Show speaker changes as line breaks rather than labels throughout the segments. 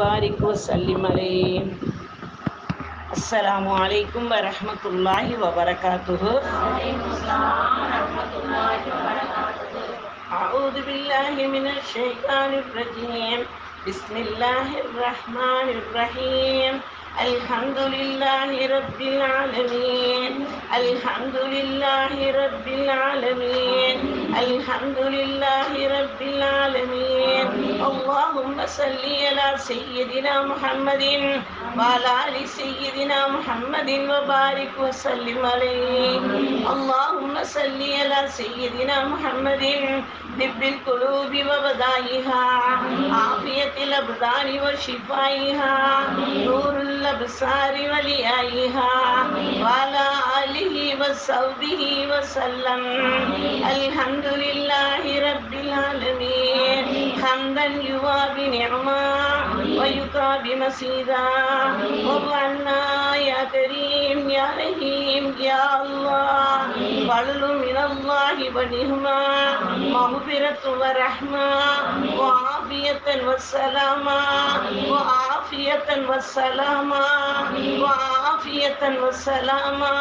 وبارك وسلم عليه. السلام عليكم ورحمة الله وبركاته. أعوذ بالله من الشيطان الرجيم. بسم الله الرحمن الرحيم. الحمد لله رب العالمين. الحمد لله رب العالمين. الحمد لله رب العالمين. اللهم صل على سيدنا محمد وعلى آل سيدنا محمد وبارك وسلم عليه اللهم صل على سيدنا محمد طب القلوب وبدائها عافية الأبدان وشفائها نور الأبصار وليائها وعلى آله وصحبه وسلم الحمد لله ويكافي مسيدا وضعنا يا كريم يا رحيم يا الله. فضل من الله ونعمة مغفرة ورحمة. وعافية والسلامة وعافية والسلامة وعافية والسلامة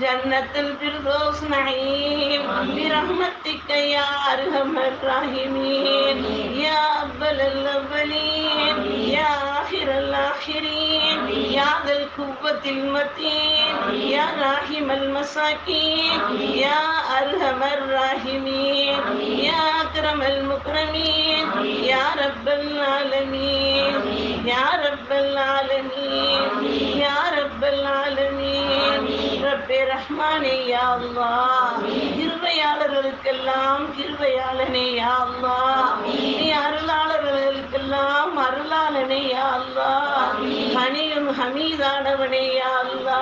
جنة الفردوس نعيم. برحمتك يا أرحم الراحمين. يا أول الأولين يا آخر الآخرين يا ذا القوة المتين يا راحم المساكين يا أرحم الراحمين يا أكرم المكرمين يا رب العالمين يا رب العالمين يا رب العالمين ரப்பே ரஹ்மானே யா அல்லாஹ் கிருபையாளர்களுக்கெல்லாம் கிருபையாளனே யா அல்லாஹ் நீ அருளாளர்களுக்கெல்லாம் அருளாளனே யா அல்லாஹ் கனியும் ஹமீதானவனே அல்லா